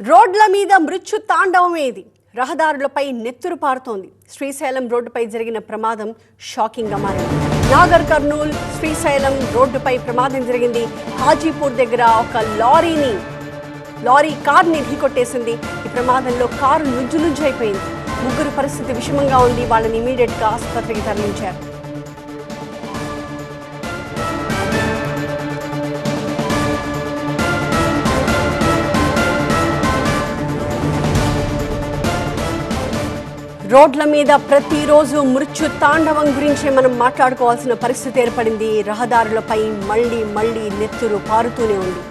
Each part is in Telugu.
రోడ్ల మీద మృత్యు తాండవమేది. రహదారులపై నెత్తురు పారుతోంది. శ్రీశైలం రోడ్డుపై జరిగిన ప్రమాదం షాకింగ్గా మారింది. నాగర్ కర్నూల్ శ్రీశైలం రోడ్డుపై ప్రమాదం జరిగింది. హాజీపూర్ దగ్గర ఒక లారీని లారీ కార్ని ఢీకొట్టేసింది. ఈ ప్రమాదంలో కారు నుజ్జు నుజ్జు అయిపోయింది. ముగ్గురు పరిస్థితి విషమంగా ఉంది. వాళ్ళని ఇమీడియట్గా ఆసుపత్రికి తరలించారు. రోడ్ల మీద ప్రతిరోజు మృత్యు తాండవం గురించి మనం మాట్లాడుకోవాల్సిన పరిస్థితి ఏర్పడింది. రహదారులపై మళ్ళీ మళ్ళీ నెత్తురు పారుతూనే ఉంది.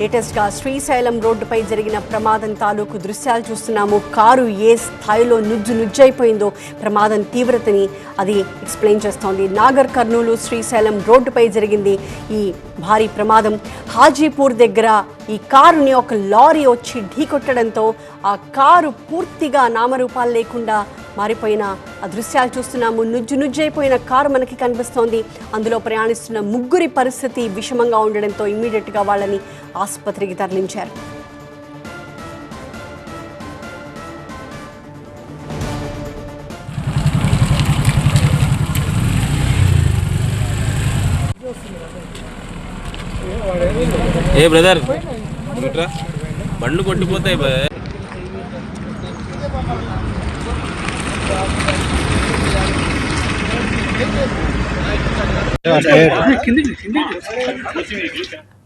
లేటెస్ట్గా శ్రీశైలం రోడ్డుపై జరిగిన ప్రమాదం తాలూకు దృశ్యాలు చూస్తున్నాము. కారు ఏ స్థాయిలో నుజ్జు నుజ్జైపోయిందో ప్రమాదం తీవ్రతని అది ఎక్స్ప్లెయిన్ చేస్తోంది. నాగర్ కర్నూలు శ్రీశైలం రోడ్డుపై జరిగింది ఈ భారీ ప్రమాదం. హాజీపూర్ దగ్గర ఈ కారుని ఒక లారీ వచ్చి ఢీకొట్టడంతో ఆ కారు పూర్తిగా నామరూపాలు లేకుండా మారిపోయిన దృశ్యాలు చూస్తున్నాము. నుజ్జు నుజ్జైపోయిన కారు మనకి కనిపిస్తోంది. అందులో ప్రయాణిస్తున్న ముగ్గురి పరిస్థితి విషమంగా ఉండడంతో ఇమ్మీడియట్గా వాళ్ళని ఆసుపత్రికి తరలించారు. ఏ బ్రదర్? బండ్లు కొట్టిపోతాయి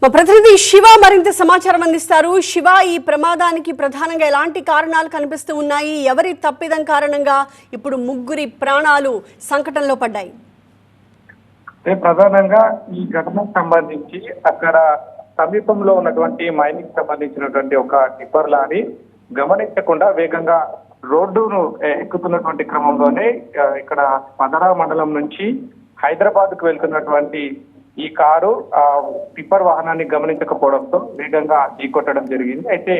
మా ప్రతినిధి శివ మరింత సమాచారం అందిస్తారు. శివ ఈ ప్రమాదానికి ప్రధానంగా ఎలాంటి కారణాలు కనిపిస్తూ ఉన్నాయి? ఎవరి తప్పిదం కారణంగా ఇప్పుడు ముగ్గురి ప్రాణాలు సంకటంలో పడ్డాయి? ప్రధానంగా ఈ ఘటనకు సంబంధించి అక్కడ సమీపంలో ఉన్నటువంటి మైనింగ్ సంబంధించినటువంటి ఒక టిప్పర్ లారీ గమనించకుండా వేగంగా రోడ్డును ఎక్కుతున్నటువంటి క్రమంలోనే ఇక్కడ మదరా మండలం నుంచి హైదరాబాద్కు వెళ్తున్నటువంటి ఈ కారు ఆ టిప్పర్ వాహనాన్ని గమనించకపోవడంతో వేగంగా ఢీకొట్టడం జరిగింది. అయితే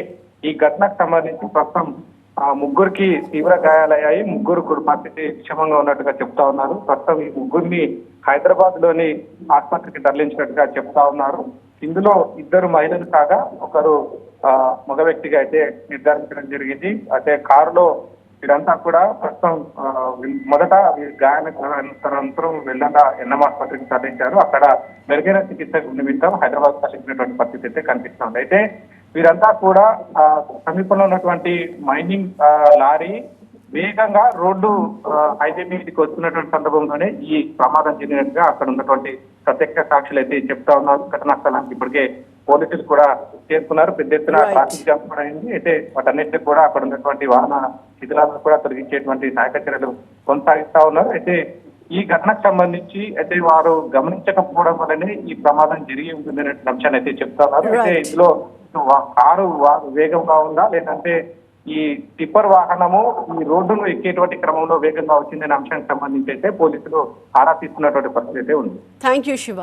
ఈ ఘటనకు సంబంధించి ప్రస్తుతం ఆ ముగ్గురికి తీవ్ర గాయాలయ్యాయి. ముగ్గురు పరిస్థితి విషమంగా ఉన్నట్టుగా చెప్తా ఉన్నారు. ప్రస్తుతం ఈ ముగ్గురిని హైదరాబాద్లోని ఆసుపత్రికి తరలించినట్టుగా చెప్తా ఉన్నారు. ఇందులో ఇద్దరు మహిళలు కాగా ఒకరు ఆ, మగ వ్యక్తిగా అయితే నిర్ధారించడం జరిగింది. అయితే కారులో వీరంతా కూడా ప్రస్తుతం మొదట గాయన అనంతరం వెళ్ళగా ఎన్ఎం ఆసుపత్రికి తరలించారు. అక్కడ మెరుగైన చికిత్స నిమిత్తం హైదరాబాద్ తరలించినటువంటి పరిస్థితి అయితే కనిపిస్తుంది. అయితే వీరంతా కూడా ఆ, సమీపంలో ఉన్నటువంటి మైనింగ్ లారీ వేగంగా రోడ్డు హైవే మీదకి వస్తున్నటువంటి సందర్భంలోనే ఈ ప్రమాదం జరిగినట్టుగా అక్కడ ఉన్నటువంటి ప్రత్యక్ష సాక్షులు అయితే చెప్తా ఉన్నారు. ఘటనా స్థలానికి ఇప్పటికే పోలీసులు కూడా చేరుకున్నారు. పెద్ద ఎత్తున. ట్రాఫిక్ జామ్ కూడా అయింది. అయితే వాటన్నిటిని కూడా అక్కడ ఉన్నటువంటి వాహన శిథిలాలను కూడా తొలగించేటువంటి సహాయక చర్యలు కొనసాగిస్తా ఉన్నారు. అయితే ఈ ఘటనకు సంబంధించి అయితే వారు గమనించకపోవడం వల్లనే ఈ ప్రమాదం జరిగి ఉంటుందనే అంశాన్ని అయితే చెప్తా ఉన్నారు. అయితే. ఇందులో కారు వేగంగా ఉందా? లేదంటే ఈ టిప్పర్ వాహనము ఈ రోడ్డును ఎక్కేటువంటి క్రమంలో వేగంగా వచ్చిందనే అంశానికి సంబంధించి అయితే పోలీసులు ఆరా తీస్తున్నటువంటి పరిస్థితి అయితే ఉంది. Thank you Shiva